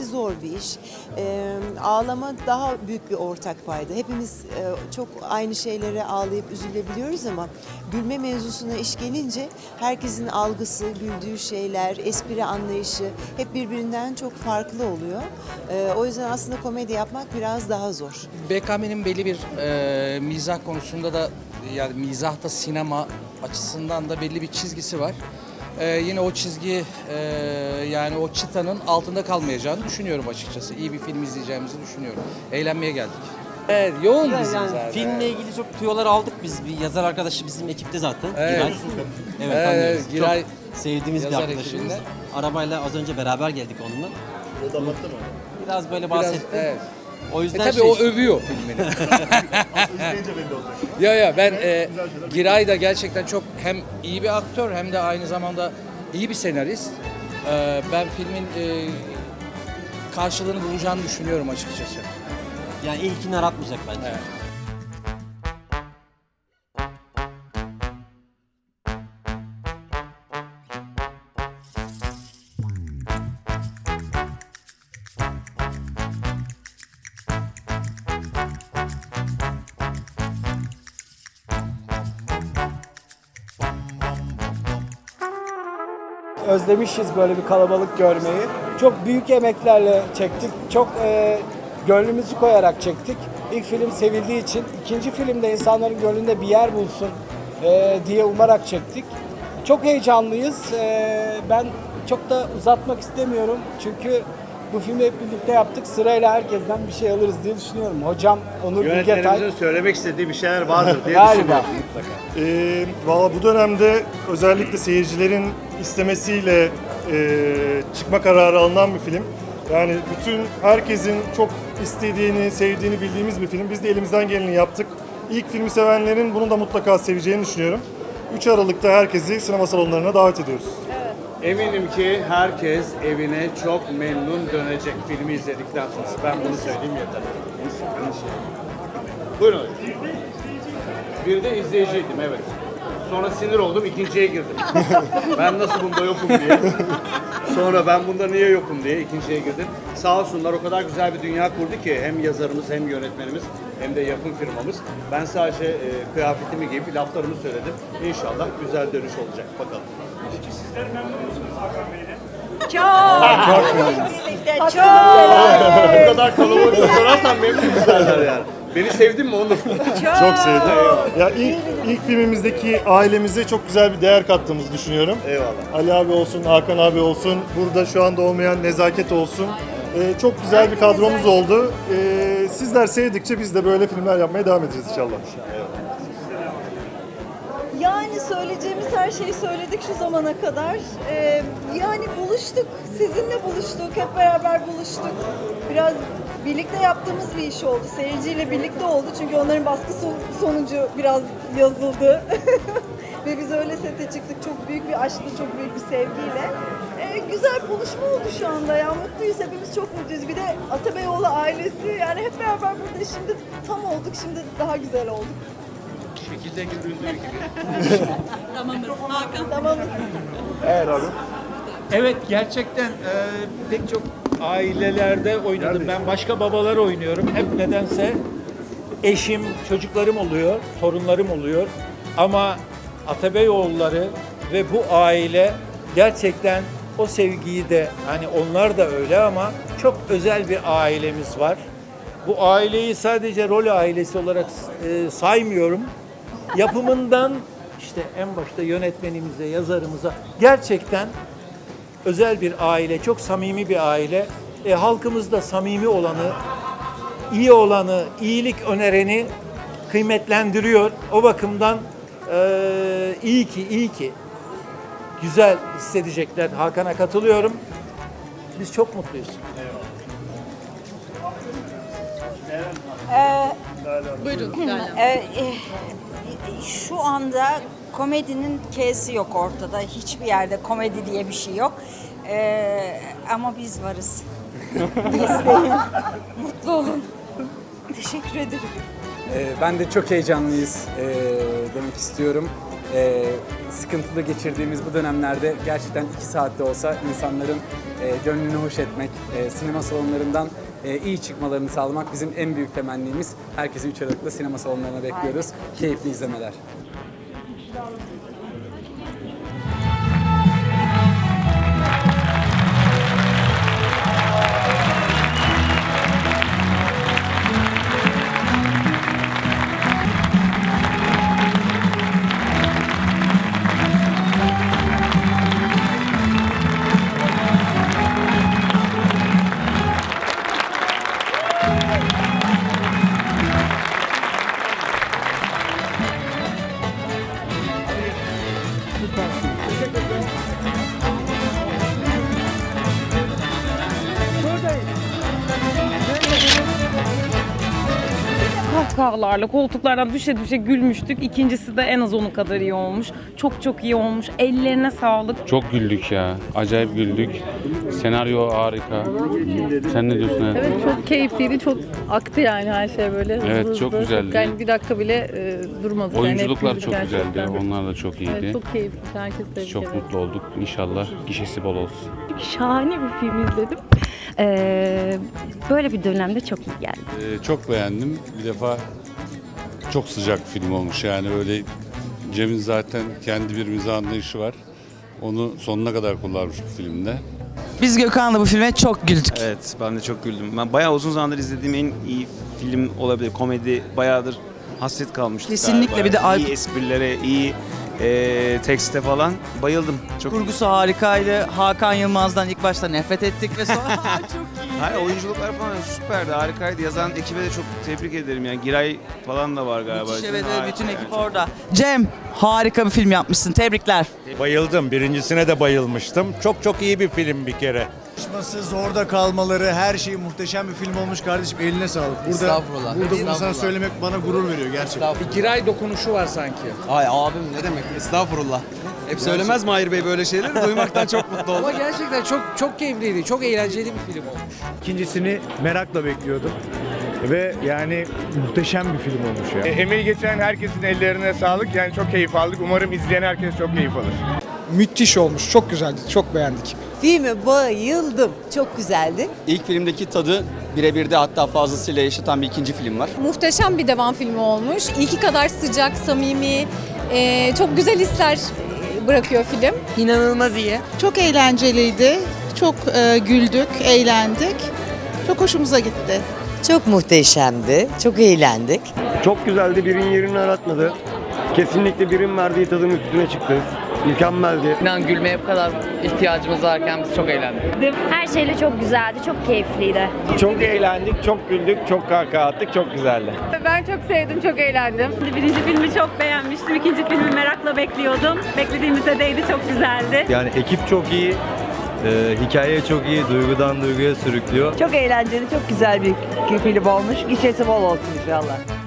komedi zor bir iş. Ee, ağlama daha büyük bir ortak payda. Hepimiz e, çok aynı şeylere ağlayıp üzülebiliyoruz ama gülme mevzusuna iş gelince herkesin algısı, güldüğü şeyler, espri anlayışı hep birbirinden çok farklı oluyor. Ee, o yüzden aslında komedi yapmak biraz daha zor. BKM'nin belli bir e, mizah konusunda da yani mizahta sinema açısından da belli bir çizgisi var. E, yine o çizgi e, yani o çıtanın altında kalmayacağını düşünüyorum açıkçası. İyi bir film izleyeceğimizi düşünüyorum. Eğlenmeye geldik. Evet, yoğun Yani, bizim zaten. filmle ilgili çok tüyolar aldık biz. Bir yazar arkadaşı bizim ekipte zaten. Evet. Giray. Evet, Evet, tanıyoruz. Giray çok sevdiğimiz bir yazar arkadaşımız. ekibinde. Arabayla az önce beraber geldik onunla. O da mı? Biraz böyle Biraz, bahsetti. evet. O E yüzden tabii şey, o övüyor filmini. İzleyince belli olacak. ya ya ben e, Giray da gerçekten çok hem iyi bir aktör hem de aynı zamanda iyi bir senarist. E, ben filmin e, karşılığını bulacağını düşünüyorum açıkçası. yani ilkini aratmayacak bence. Evet. Özlemişiz böyle bir kalabalık görmeyi. Çok büyük emeklerle çektik. Çok e, gönlümüzü koyarak çektik. İlk film sevildiği için ikinci filmde insanların gönlünde bir yer bulsun e, diye umarak çektik. Çok heyecanlıyız. E, ben çok da uzatmak istemiyorum. Çünkü bu filmi hep birlikte yaptık. Sırayla herkesten bir şey alırız diye düşünüyorum. Hocam Onur Bilgetay. Yönetmenimizin söylemek istediği bir şeyler vardır diye Galiba. düşünüyorum mutlaka. Ee, Valla bu dönemde özellikle seyircilerin istemesiyle e, çıkma kararı alınan bir film. Yani bütün herkesin çok istediğini, sevdiğini bildiğimiz bir film. Biz de elimizden geleni yaptık. İlk filmi sevenlerin bunu da mutlaka seveceğini düşünüyorum. 3 Aralık'ta herkesi sinema salonlarına davet ediyoruz. Eminim ki herkes evine çok memnun dönecek filmi izledikten sonra. Ben bunu söyleyeyim yeter. Buyurun hocam. Bir de izleyiciydim evet. Sonra sinir oldum ikinciye girdim. ben nasıl bunda yokum diye. Sonra ben bunda niye yokum diye ikinciye girdim. Sağ olsunlar o kadar güzel bir dünya kurdu ki hem yazarımız hem yönetmenimiz hem de yapım firmamız. Ben sadece e, kıyafetimi giyip laflarımı söyledim. İnşallah güzel dönüş olacak bakalım. Bu kadar kalabalık sorarsan memnun derler yani. Beni sevdin mi Onur? Çok sevdim. Ya ilk, ilk filmimizdeki ailemize çok güzel bir değer kattığımızı düşünüyorum. Eyvallah. Ali abi olsun, Hakan abi olsun, burada şu anda olmayan Nezaket olsun. Ee, çok güzel bir kadromuz oldu. Ee, sizler sevdikçe biz de böyle filmler yapmaya devam edeceğiz inşallah. Yani söyleyeceğimiz her şeyi söyledik şu zamana kadar. Ee, yani buluştuk, sizinle buluştuk, hep beraber buluştuk. Biraz birlikte yaptığımız bir iş oldu. Seyirciyle birlikte oldu çünkü onların baskısı sonucu biraz yazıldı. Ve biz öyle sete çıktık. Çok büyük bir aşkla, çok büyük bir sevgiyle. Ee, güzel buluşma oldu şu anda ya. Mutluyuz, hepimiz çok mutluyuz. Bir de Atabeyoğlu ailesi, yani hep beraber burada şimdi tam olduk, şimdi daha güzel olduk. Şekilde göründüğü gibi. Tamamız. Evet gerçekten e, pek çok ailelerde oynadım. Ben başka babalar oynuyorum. Hep nedense eşim, çocuklarım oluyor, torunlarım oluyor. Ama Atabeyoğulları ve bu aile gerçekten o sevgiyi de hani onlar da öyle ama çok özel bir ailemiz var. Bu aileyi sadece rol ailesi olarak e, saymıyorum. Yapımından işte en başta yönetmenimize, yazarımıza gerçekten özel bir aile, çok samimi bir aile. E, halkımızda samimi olanı, iyi olanı, iyilik önereni kıymetlendiriyor. O bakımdan e, iyi ki, iyi ki. Güzel hissedecekler. Hakan'a katılıyorum. Biz çok mutluyuz. Ee, e, şu anda komedinin K'si yok ortada. Hiçbir yerde komedi diye bir şey yok. Ee, ama biz varız. İzleyin. Mutlu olun. Teşekkür ederim. Ee, ben de çok heyecanlıyız ee, demek istiyorum. Ee, sıkıntılı geçirdiğimiz bu dönemlerde gerçekten iki saatte olsa insanların e, gönlünü hoş etmek, e, sinema salonlarından e, iyi çıkmalarını sağlamak bizim en büyük temennimiz. Herkesi 3 Aralık'ta sinema salonlarına bekliyoruz. Keyifli izlemeler. thousand. Thank you. Kahkahalarla koltuklardan düşe düşe gülmüştük. İkincisi de en az onun kadar iyi olmuş. Çok çok iyi olmuş. Ellerine sağlık. Çok güldük ya. Acayip güldük. Senaryo harika. Sen ne diyorsun? hayatım? Evet çok keyifliydi. Çok aktı yani her şey böyle. hızlı Evet, hızlı. çok güzeldi. Yani bir dakika bile e, durmadı. Oyunculuklar yani çok hepimiz güzeldi. gerçekten. Onlar da çok iyiydi. Evet, çok keyifli. Herkes tebrik Çok ederim. mutlu olduk. İnşallah gişesi bol olsun. Şahane bir film izledim. Ee, böyle bir dönemde çok iyi geldi. Ee, çok beğendim. Bir defa çok sıcak film olmuş. Yani öyle Cem'in zaten kendi bir mizah anlayışı var. Onu sonuna kadar kullanmış bu filmde. Biz Gökhan'la bu filme çok güldük. Evet ben de çok güldüm. Ben bayağı uzun zamandır izlediğim en iyi film olabilir. Komedi bayağıdır hasret kalmıştık Kesinlikle, galiba. bir de iyi Aykut- esprilere, iyi e, tekste falan bayıldım. Çok Kurgusu harikaydı. Hakan Yılmaz'dan ilk başta nefret ettik ve sonra Hayır oyunculuklar falan süperdi, harikaydı. Yazan ekibe de çok tebrik ederim yani. Giray falan da var galiba. Müthiş, evet, evet, Harika bütün yani. ekip orada. Cem harika bir film yapmışsın. Tebrikler. Bayıldım. Birincisine de bayılmıştım. Çok çok iyi bir film bir kere. Çalışması, zorda kalmaları, her şey muhteşem bir film olmuş kardeşim. Eline sağlık. Burada, Estağfurullah, Burada bunu sana estağfurullah. söylemek bana gurur veriyor gerçekten. Bir giray dokunuşu var sanki. Ay abim ne demek? Estağfurullah. Hep söylemez Mahir Bey böyle şeyleri. Duymaktan çok mutlu Ama gerçekten çok çok keyifliydi. Çok eğlenceli bir film olmuş. İkincisini merakla bekliyordum. Ve yani muhteşem bir film olmuş ya. Emeği geçen herkesin ellerine sağlık. Yani çok keyif aldık. Umarım izleyen herkes çok keyif alır. Müthiş olmuş. Çok güzeldi. Çok beğendik. Filme bayıldım. Çok güzeldi. İlk filmdeki tadı birebir de hatta fazlasıyla yaşatan bir ikinci film var. Muhteşem bir devam filmi olmuş. İlki kadar sıcak, samimi, e, çok güzel hisler bırakıyor film. İnanılmaz iyi. Çok eğlenceliydi. Çok e, güldük, eğlendik. Çok hoşumuza gitti. Çok muhteşemdi. Çok eğlendik. Çok güzeldi. Birin yerini aratmadı. Kesinlikle birin verdiği tadın üstüne çıktı. Mükemmeldi. İnan gülmeye bu kadar ihtiyacımız varken biz çok eğlendik. Her şeyle çok güzeldi. Çok keyifliydi. Çok eğlendik, çok güldük, çok kahkaha attık. Çok güzeldi. Ben çok sevdim, çok eğlendim. Birinci filmi çok beğenmiştim. İkinci filmi merakla bekliyordum. Beklediğimize değdi. Çok güzeldi. Yani ekip çok iyi. hikaye çok iyi. Duygudan duyguya sürüklüyor. Çok eğlenceli, çok güzel bir film olmuş. Gişesi bol olsun inşallah.